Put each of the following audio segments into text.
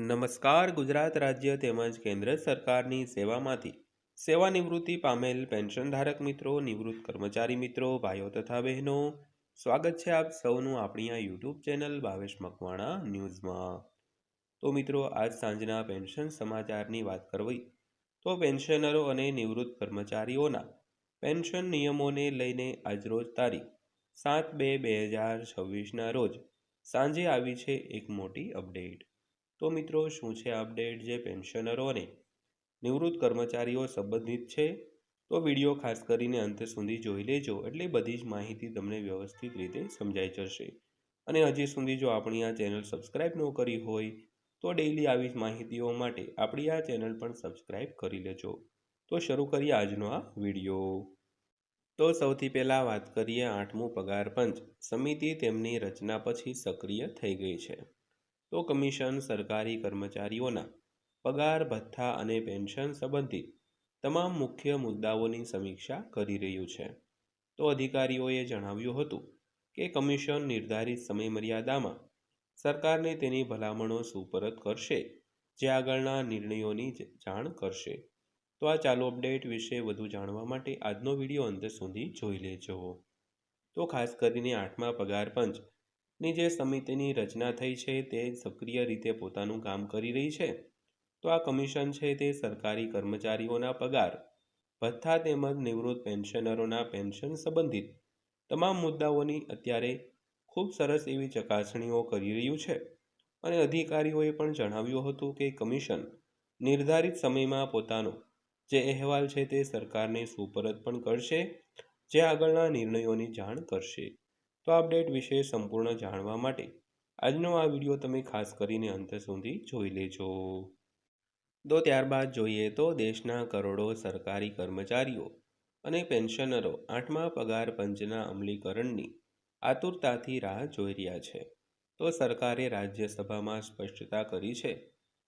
નમસ્કાર ગુજરાત રાજ્ય તેમજ કેન્દ્ર સરકારની સેવામાંથી. સેવાનિવૃત્તિ પામેલ પેન્શનધારક મિત્રો, નિવૃત્ત કર્મચારી મિત્રો, ભાઈઓ તથા બહેનો, સ્વાગત છે આપ સૌનું આપણી આ યુટ્યુબ ચેનલ ભાવેશ મકવાણા ન્યૂઝમાં. તો મિત્રો, આજ સાંજના પેન્શન સમાચારની વાત કરવી, તો પેન્શનરો અને નિવૃત્ત કર્મચારીઓના પેન્શન નિયમોને લઈને આજરોજ તારીખ સાત બે બે હજાર છવ્વીસના રોજ સાંજે આવી છે એક મોટી અપડેટ. તો મિત્રો, શું છે અપડેટ જે પેન્શનરો અને નિવૃત્ત કર્મચારીઓ સંબંધિત છે? તો વીડિયો ખાસ કરીને અંત સુધી જોઈ લેજો, એટલે બધી જ માહિતી તમને વ્યવસ્થિત રીતે સમજાઈ જશે. અને હજી સુધી જો આપણી આ ચેનલ સબસ્ક્રાઈબ ન કરી હોય, તો ડેઈલી આવી જ માહિતીઓ માટે આપણી આ ચેનલ પણ સબસ્ક્રાઈબ કરી લેજો. તો શરૂ કરીએ આજનો આ વીડિયો. તો સૌથી પહેલાં વાત કરીએ આઠમું પગાર પંચ. સમિતિ તેમની રચના પછી સક્રિય થઈ ગઈ છે. તો કમિશન, સરકારી કર્મચારીઓના પગાર, ભથ્થા અને પેન્શન સંબંધિત તમામ મુખ્ય મુદ્દાઓની સમીક્ષા કરી રહ્યું છે. તો અધિકારીઓએ જણાવ્યું હતું કે કમિશન નિર્ધારિત સમયમર્યાદામાં સરકારને તેની ભલામણો સુપરત કરશે, જે આગળના નિર્ણયોની જાણ કરશે. તો આ ચાલુ અપડેટ વિશે વધુ જાણવા માટે આજનો વીડિયો અંત સુધી જોઈ લેજો. તો ખાસ કરીને આઠમા પગાર પંચ ની જે સમિતિની રચના થઈ છે તે સક્રિય રીતે પોતાનું કામ કરી રહી છે. તો આ કમિશન છે તે સરકારી કર્મચારીઓના પગાર, ભથ્થા તેમજ નિવૃત્ત પેન્શનરોના પેન્શન સંબંધિત તમામ મુદ્દાઓની અત્યારે ખૂબ સરસ એવી ચકાસણીઓ કરી રહ્યું છે. અને અધિકારીઓએ પણ જણાવ્યું હતું કે કમિશન નિર્ધારિત સમયમાં પોતાનો જે અહેવાલ છે તે સરકારને સુપરત પણ કરશે, જે આગળના નિર્ણયોની જાણ કરશે. તો અપડેટ વિશે સંપૂર્ણ જાણવા માટે આજનો આ વીડિયો તમે ખાસ કરીને અંત સુધી જોઈ લેજો. તો ત્યારબાદ જોઈએ તો દેશના કરોડો સરકારી કર્મચારીઓ અને પેન્શનરો આઠમા પગાર પંચના અમલીકરણની આતુરતાથી રાહ જોઈ રહ્યા છે. તો સરકારે રાજ્યસભામાં સ્પષ્ટતા કરી છે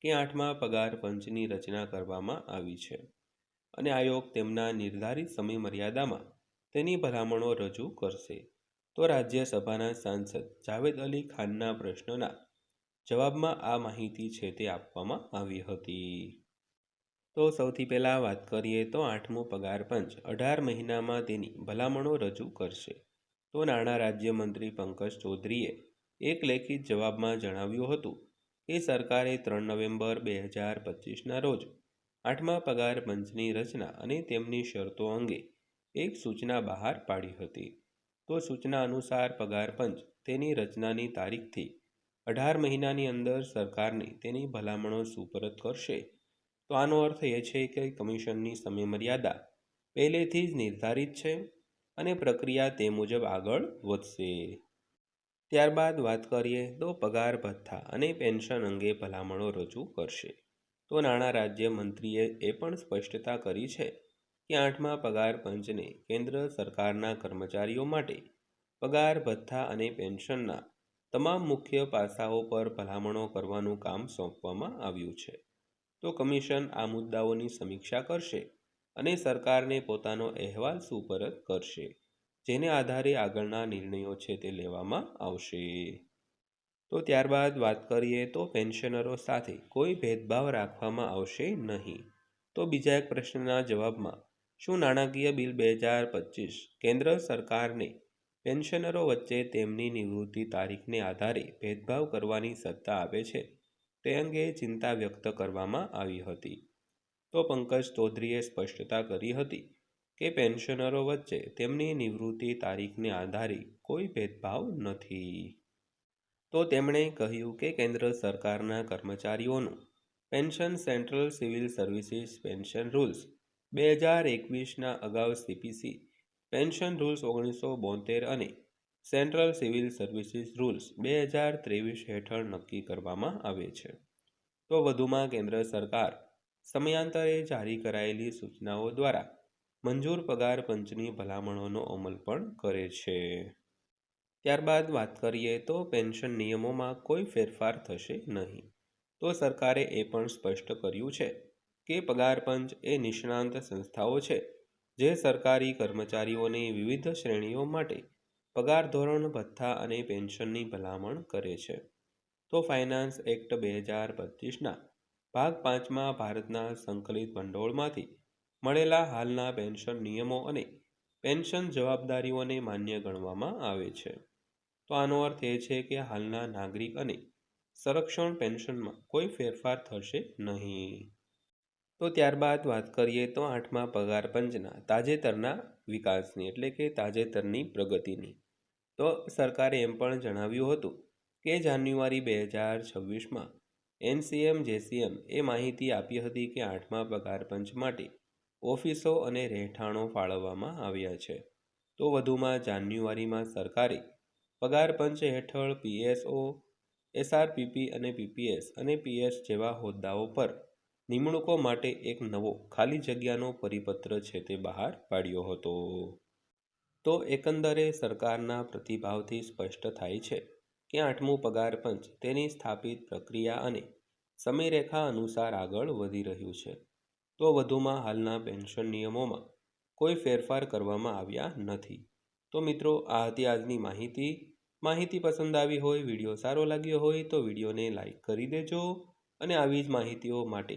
કે આઠમા પગાર પંચની રચના કરવામાં આવી છે અને આયોગ તેમના નિર્ધારિત સમય મર્યાદામાં તેની ભલામણો રજૂ કરશે. તો રાજ્યસભાના સાંસદ જાવેદ અલી ખાનના પ્રશ્નના જવાબમાં આ માહિતી છે તે આપવામાં આવી હતી. તો સૌથી પહેલાં વાત કરીએ તો આઠમું પગાર પંચ. અઢાર મહિનામાં તેની ભલામણો રજૂ કરશે. તો નાણાં રાજ્યમંત્રી પંકજ ચૌધરીએ એક લેખિત જવાબમાં જણાવ્યું હતું કે સરકારે ત્રણ નવેમ્બર બે હજાર પચીસના રોજ આઠમા પગાર પંચની રચના અને તેમની શરતો અંગે એક સૂચના બહાર પાડી હતી. તો સૂચના અનુસાર પગાર પંચ તેની રચનાની તારીખથી અઢાર મહિનાની અંદર સરકારને તેની ભલામણો સુપરત કરશે. તો આનો અર્થ એ છે કે કમિશનની સમયમર્યાદા પહેલેથી જ નિર્ધારિત છે અને પ્રક્રિયા તે મુજબ આગળ વધશે. ત્યારબાદ વાત કરીએ તો પગાર ભથ્થા અને પેન્શન અંગે ભલામણો રજૂ કરશે. તો નાણાં રાજ્ય મંત્રીએ એ પણ સ્પષ્ટતા કરી છે કે આઠમા પગાર પંચને કેન્દ્ર સરકારના કર્મચારીઓ માટે પગાર, ભથ્થા અને પેન્શનના તમામ મુખ્ય પાસાઓ પર ભલામણો કરવાનું કામ સોંપવામાં આવ્યું છે. તો કમિશન આ મુદ્દાઓની સમીક્ષા કરશે અને સરકારને પોતાનો અહેવાલ સુપરત કરશે, જેને આધારે આગળના નિર્ણયો છે તે લેવામાં આવશે. તો ત્યારબાદ વાત કરીએ તો પેન્શનરો સાથે કોઈ ભેદભાવ રાખવામાં આવશે નહીં. તો બીજા એક પ્રશ્નના જવાબમાં શું નાણાકીય બિલ બે હજાર પચીસ? કેન્દ્ર સરકારને પેન્શનરો વચ્ચે તેમની નિવૃત્તિ તારીખને આધારે ભેદભાવ કરવાની સત્તા આપે છે, તે અંગે ચિંતા વ્યક્ત કરવામાં આવી હતી. તો પંકજ ચૌધરીએ સ્પષ્ટતા કરી હતી કે પેન્શનરો વચ્ચે તેમની નિવૃત્તિ તારીખને આધારે કોઈ ભેદભાવ નથી. તો તેમણે કહ્યું કે કેન્દ્ર સરકારના કર્મચારીઓનું pension central civil services pension rules બે હજાર એકવીસના અગાઉ સીપીસી પેન્શન રૂલ્સ ઓગણીસો બોતેર અને સેન્ટ્રલ સિવિલ સર્વિસીસ રૂલ્સ બે હજાર ત્રેવીસ હેઠળ નક્કી કરવામાં આવે છે. તો વધુમાં કેન્દ્ર સરકાર સમયાંતરે જારી કરાયેલી સૂચનાઓ દ્વારા મંજૂર પગાર પંચની ભલામણોનો અમલ પણ કરે છે. ત્યારબાદ વાત કરીએ તો પેન્શન નિયમોમાં કોઈ ફેરફાર થશે નહીં. તો સરકારે એ પણ સ્પષ્ટ કર્યું છે કે પગાર પંચ એ નિષ્ણાંત સંસ્થાઓ છે, જે સરકારી કર્મચારીઓને વિવિધ શ્રેણીઓ માટે પગાર ધોરણ, ભથ્થા અને પેન્શનની ભલામણ કરે છે. તો ફાઇનાન્સ એક્ટ બે હજાર પચીસના ભાગ પાંચમાં ભારતના સંકલિત ભંડોળમાંથી મળેલા હાલના પેન્શન નિયમો અને પેન્શન જવાબદારીઓને માન્ય ગણવામાં આવે છે. તો આનો અર્થ એ છે કે હાલના નાગરિક અને સંરક્ષણ પેન્શનમાં કોઈ ફેરફાર થશે નહીં. તો ત્યારબાદ વાત કરીએ તો આઠમા પગાર પંચના, તાજેતરના વિકાસની, એટલે કે તાજેતરની પ્રગતિની. તો સરકારે એમ પણ જણાવ્યું હતું કે જાન્યુઆરી બે હજાર છવ્વીસમાં એનસીએમ, જેસીએમ એ માહિતી આપી હતી કે આઠમા પગાર પંચ માટે ઓફિસો અને રહેઠાણો ફાળવવામાં આવ્યા છે. તો વધુમાં જાન્યુઆરીમાં સરકારે પગાર પંચ હેઠળ પીએસઓ, એસઆરપીપી અને પીપીએસ અને પીએસ જેવા હોદ્દાઓ પર નિમણૂકો માટે એક નવો ખાલી જગ્યાનો પરિપત્ર છે તે બહાર પાડ્યો હતો. તો એકંદરે સરકારના પ્રતિભાવથી સ્પષ્ટ થાય છે કે આઠમું પગાર પંચ તેની સ્થાપિત પ્રક્રિયા અને સમયરેખા અનુસાર આગળ વધી રહ્યું છે. તો વધુમાં હાલના પેન્શન નિયમોમાં કોઈ ફેરફાર કરવામાં આવ્યા નથી. તો મિત્રો, આ હતી આજની માહિતી. માહિતી પસંદ આવી હોય, વીડિયો સારો લાગ્યો હોય તો વિડીયોને લાઈક કરી દેજો અને આવી જ માહિતીઓ માટે